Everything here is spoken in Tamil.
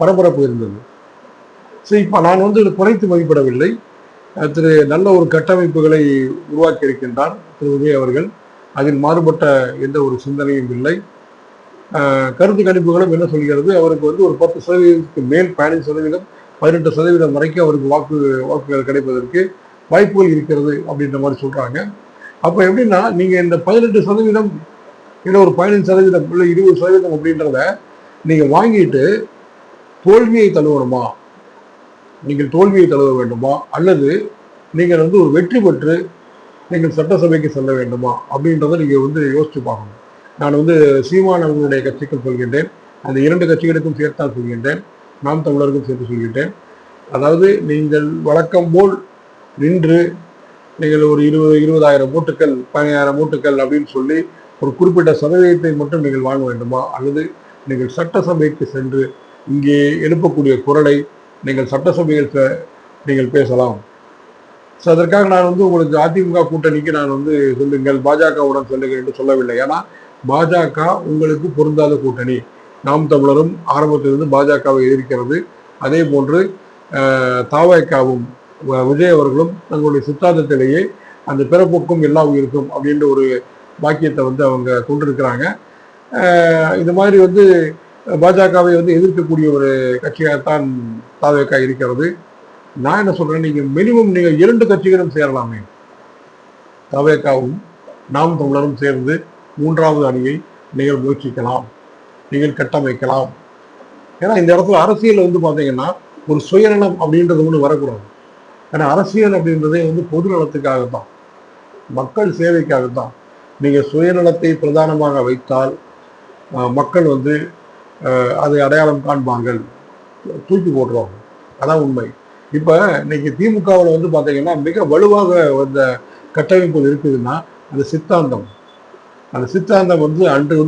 பரபரப்பு இருந்தது. ஸோ இப்போ நான் வந்து இது குறைத்து மதிப்பிடவில்லை. திரு நல்ல ஒரு கட்டமைப்புகளை உருவாக்கி இருக்கின்றார் திரு உதய அவர்கள். அதில் மாறுபட்ட எந்த ஒரு சிந்தனையும் இல்லை. கருத்து கணிப்புகளும் என்ன சொல்கிறது அவருக்கு வந்து ஒரு பத்து சதவீதத்துக்கு மேல் பதினஞ்சு சதவீதம் பதினெட்டு சதவீதம் வரைக்கும் அவருக்கு வாக்கு வாக்குகள் கிடைப்பதற்கு வாய்ப்புகள் இருக்கிறது அப்படின்ற மாதிரி சொல்கிறாங்க அப்போ எப்படின்னா நீங்கள் இந்த பதினெட்டு சதவீதம் இல்லை ஒரு பதினஞ்சு சதவீதம் இல்லை இருபது சதவீதம் அப்படின்றத நீங்கள் வாங்கிட்டு தோல்வியை தழுவணுமா? நீங்கள் தோல்வியை தழுவ வேண்டுமா? அல்லது நீங்கள் வந்து ஒரு வெற்றி பெற்று நீங்கள் சட்டசபைக்கு செல்ல வேண்டுமா? அப்படின்றத நீங்கள் வந்து யோசித்து பார்க்கணும். நான் வந்து சீமான் அவர்களுடைய கட்சிக்கு சொல்கின்றேன். அந்த இரண்டு கட்சிகளுக்கும் சேர்த்தால் சொல்கின்றேன். நாம் தமிழருக்கும் சேர்த்து சொல்கின்றேன். அதாவது நீங்கள் வழக்கம் போல் நின்று நீங்கள் ஒரு இருபது இருபதாயிரம் மூட்டுக்கள் பதினாயிரம் மூட்டுக்கள் அப்படின்னு சொல்லி ஒரு குறிப்பிட்ட சதவீதத்தை மட்டும் நீங்கள் வாங்க வேண்டுமா? அல்லது நீங்கள் சட்டசபைக்கு சென்று இங்கே எழுப்பக்கூடிய குரலை நீங்கள் சட்டசபையில் நீங்கள் பேசலாம். ஸோ அதற்காக நான் வந்து உங்களுக்கு அதிமுக கூட்டணிக்கு நான் வந்து சொல்லுங்கள் பாஜகவுடன் சொல்லுங்கள் என்று சொல்லவில்லை. ஏன்னா பாஜக உங்களுக்கு பொருந்தாத கூட்டணி. நாம் தமிழரும் ஆரம்பத்திலிருந்து பாஜகவை எதிர்க்கிறது. அதே போன்று தாவாய்க்காவும் வ- விஜய் அவர்களும் தங்களுடைய சித்தாந்தத்திலேயே அந்த பிறப்புக்கும் எல்லா உயிருக்கும் அப்படின்ற ஒரு வாக்கியத்தை வந்து அவங்க கொண்டிருக்கிறாங்க. இது இந்த மாதிரி வந்து பாஜகவை வந்து எதிர்க்கக்கூடிய ஒரு கட்சியாகத்தான் தாவேக்கா இருக்கிறது. நான் என்ன சொல்றேன் நீங்க மினிமம் நீங்க இரண்டு கட்சிகளும் சேரலாமே. தவேக்காவும் நாம் தமிழரும் சேர்ந்து மூன்றாவது அணியை நீங்கள் முயற்சிக்கலாம் நீங்கள் கட்டமைக்கலாம். ஏன்னா இந்த இடத்துல அரசியல் வந்து பார்த்தீங்கன்னா ஒரு சுயநலம் அப்படின்றது ஒன்று வரக்கூடாது. ஏன்னா அரசியல் அப்படின்றதே வந்து பொது நலத்துக்காகத்தான். மக்கள் சேவைக்காகத்தான். நீங்கள் சுயநலத்தை பிரதானமாக வைத்தால் மக்கள் வந்து அதை அடையாளம் காண்பாங்கள் தூக்கி போட்டுருவாங்க அதான் உண்மை. இப்ப இன்னைக்கு திமுகவில் வந்து பாத்தீங்கன்னா மிக வலுவாக வந்த கட்டமைப்பு இருக்குதுன்னா அந்த சித்தாந்தம். அந்த சித்தாந்தம் வந்து அன்று வந்து